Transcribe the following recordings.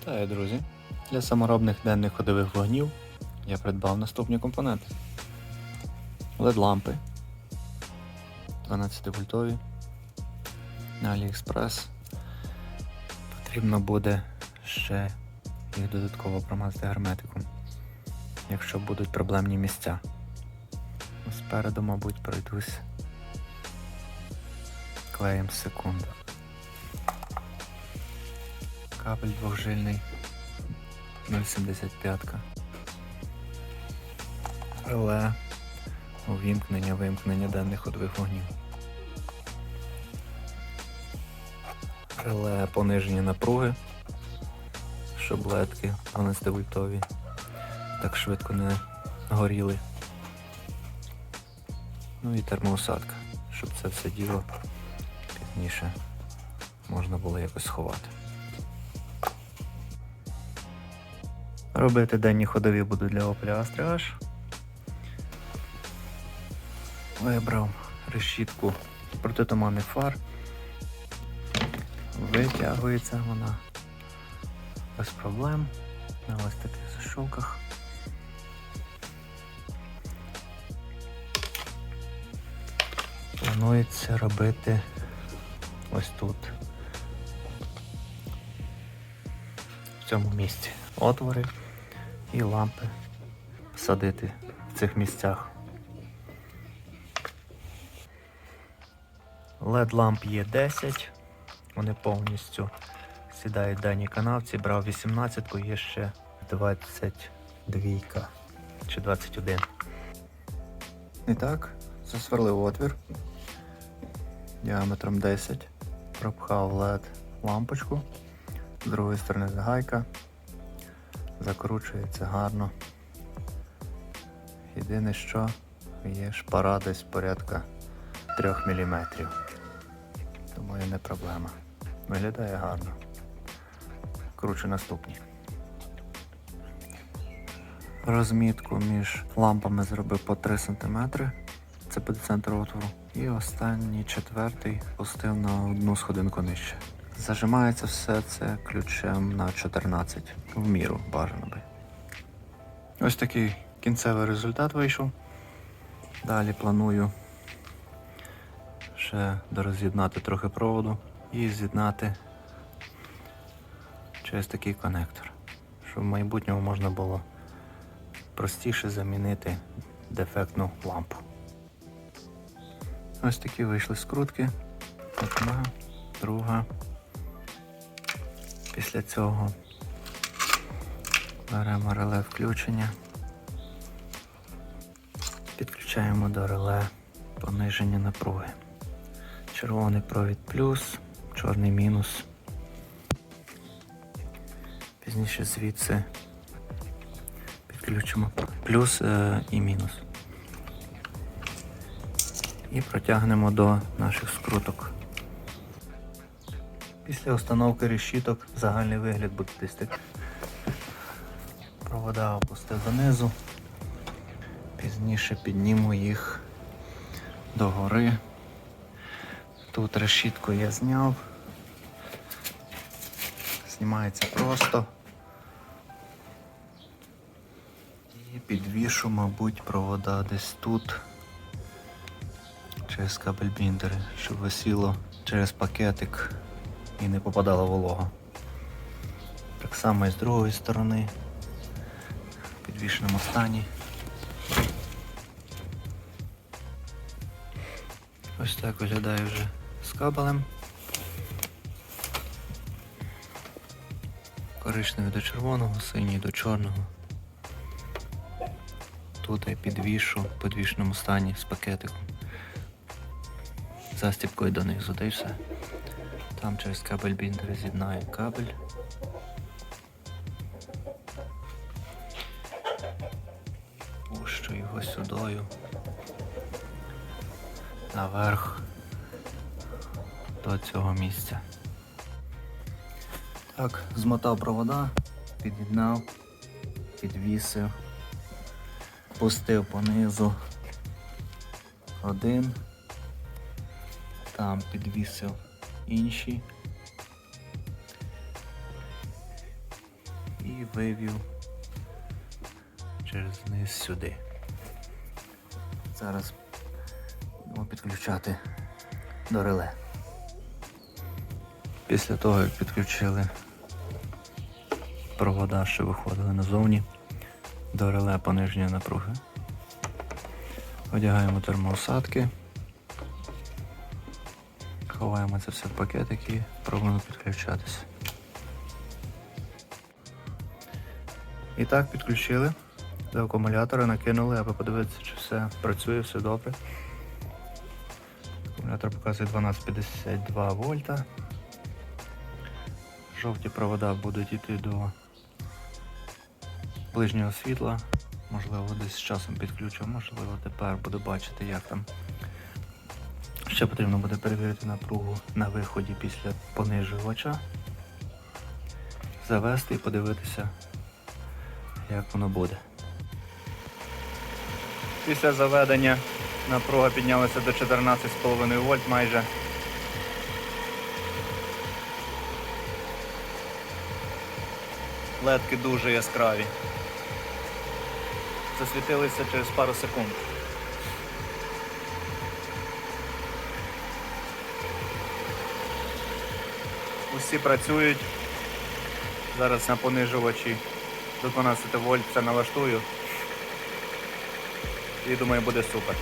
Вітаю, друзі! Для саморобних денних ходових вогнів я придбав наступні компоненти. LED-лампи 12 вольтові на AliExpress. Потрібно буде ще їх додатково промазати герметиком, якщо будуть проблемні місця. Спереду, мабуть, пройдусь клеєм секунду. Кабель двохжильний 0,75. Реле увімкнення, вимкнення денних ходових вогнів. Реле пониження напруги, 12 вольтові так швидко не горіли. Ну і термоусадка, щоб це все діло пізніше можна було якось сховати. Робити денні ходові буду для Opel Astra H. Вибрав решітку протитуманних фар. Витягується вона без проблем на ось таких зашовках. Планується робити ось тут. В цьому місці отвори і лампи садити в цих місцях. LED ламп є 10, вони повністю сідають в даній канавці, брав 18, є ще 22 чи 21. І так, засверлив отвір діаметром 10, пропхав LED лампочку, з другої сторони загайка, закручується гарно. Єдине, що є шпара десь порядка 3 мм. Думаю, не проблема. Виглядає гарно. Кручу наступні. Розмітку між лампами зробив по 3 см. Це буде центр отвору. І останній четвертий пустив на одну сходинку нижче. Зажимається все це ключем на 14 в міру бажано би. Ось такий кінцевий результат вийшов. Далі планую ще дороз'єднати трохи проводу і з'єднати через такий конектор, щоб в майбутньому можна було простіше замінити дефектну лампу. Ось такі вийшли скрутки. Одна, друга. Після цього беремо реле включення. Підключаємо до реле пониження напруги. Червоний провід плюс, чорний мінус. Пізніше звідси підключимо плюс е, і мінус. І протягнемо до наших скруток. Після установки решіток загальний вигляд буде десь так. Провода опустив донизу. Пізніше підніму їх догори. Тут решітку я зняв. Знімається просто. І підвішу, мабуть, провода десь тут. Через кабель біндери, щоб висіло через пакетик і не попадала волога. Так само і з другої сторони, в підвішеному стані. Ось так виглядає вже з кабелем. Коричневий до червоного, синій до чорного. Тут я підвішу в підвішеному стані з пакетиком. Застіпкою донизу, та й все. Там через кабель біндер з'єднаю кабель. Пущу його сюдою. Наверх до цього місця. Так, змотав провода, під'єднав, підвісив, пустив понизу один, там підвісив інші. вивів через низ сюди. Зараз будемо підключати до реле. Після того, як підключили провода, що виходили назовні, до реле пониження напруги. Одягаємо термоосадки. Ховаємо це все в пакетик і пробуємо підключатися. І так підключили до акумулятора, накинули, аби подивитися, чи все працює, все добре. Акумулятор показує 1252 вольта. Жовті провода будуть йти до ближнього світла. Можливо, десь з часом підключу, можливо, тепер буду бачити, як там. Ще потрібно буде перевірити напругу на виході після понижувача. Завести і подивитися, як воно буде. Після заведення напруга піднялася до 14,5 вольт майже. Ледки дуже яскраві. Засвітилися через пару секунд. Усі працюють. Зараз на понижувачі до 12 вольт це налаштую. І думаю, буде супер.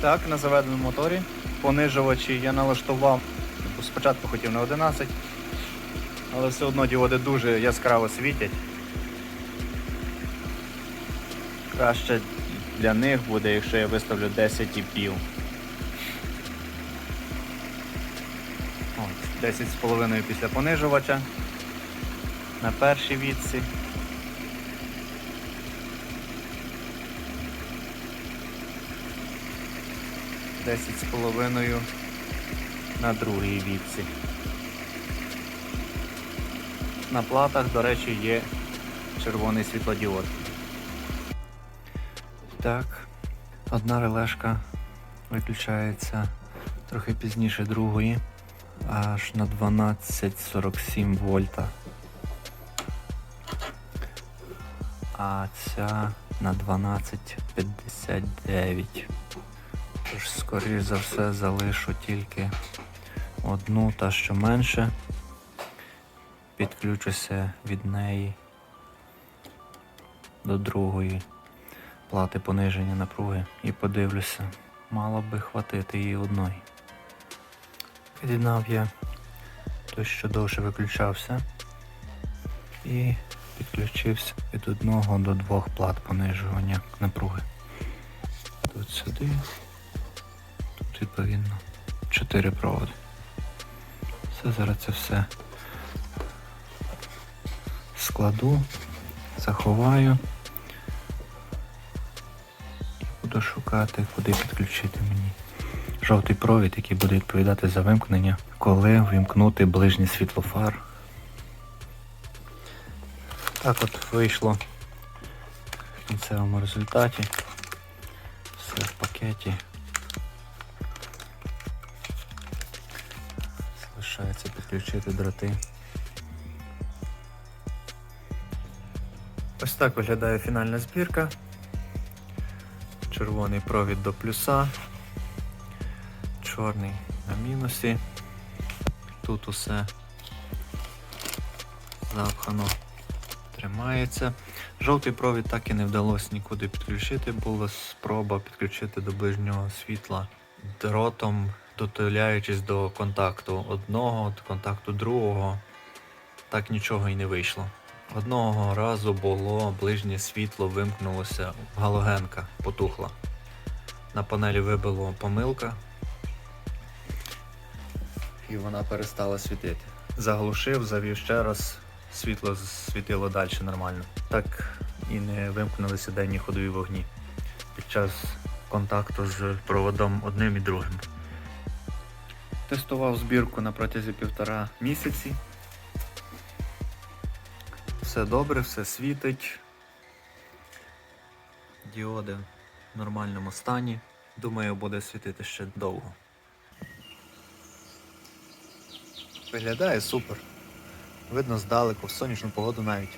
Так, на заведеному моторі понижувачі я налаштував. Типу, Спочатку хотів на 11, але все одно діоди дуже яскраво світять. Краще для них буде, якщо я виставлю 10,5. От, 10,5 після понижувача. На першій відці. Десять з половиною на другій відці. На платах, до речі, є червоний світлодіод. Так, одна релешка виключається трохи пізніше другої, аж на 12,47 вольта. А ця на 12,59. Тож, скоріш за все, залишу тільки одну, та що менше. Підключуся від неї до другої плати пониження напруги і подивлюся, мало би хватити її одної. Під'єднав я той, що довше виключався, і підключився від одного до двох плат понижування напруги. Тут сюди, тут відповідно чотири проводи. Все, зараз це все складу, заховаю. Буду шукати, куди підключити мені жовтий провід, який буде відповідати за вимкнення, коли вимкнути ближній світлофар. Так от вийшло в кінцевому результаті. Все в пакеті. Залишається підключити дроти. Ось так виглядає фінальна збірка червоний провід до плюса, чорний на мінусі. Тут усе запхано тримається. Жовтий провід так і не вдалося нікуди підключити, була спроба підключити до ближнього світла дротом, дотуляючись до контакту одного, до контакту другого. Так нічого і не вийшло. Одного разу було ближнє світло вимкнулося, галогенка потухла. На панелі вибило помилка. І вона перестала світити. Заглушив, завів ще раз, світло світило далі нормально. Так і не вимкнулися денні ходові вогні під час контакту з проводом одним і другим. Тестував збірку на протязі півтора місяці. Все добре, все світить. Діоди в нормальному стані. Думаю, буде світити ще довго. Виглядає супер. Видно здалеку, в сонячну погоду навіть.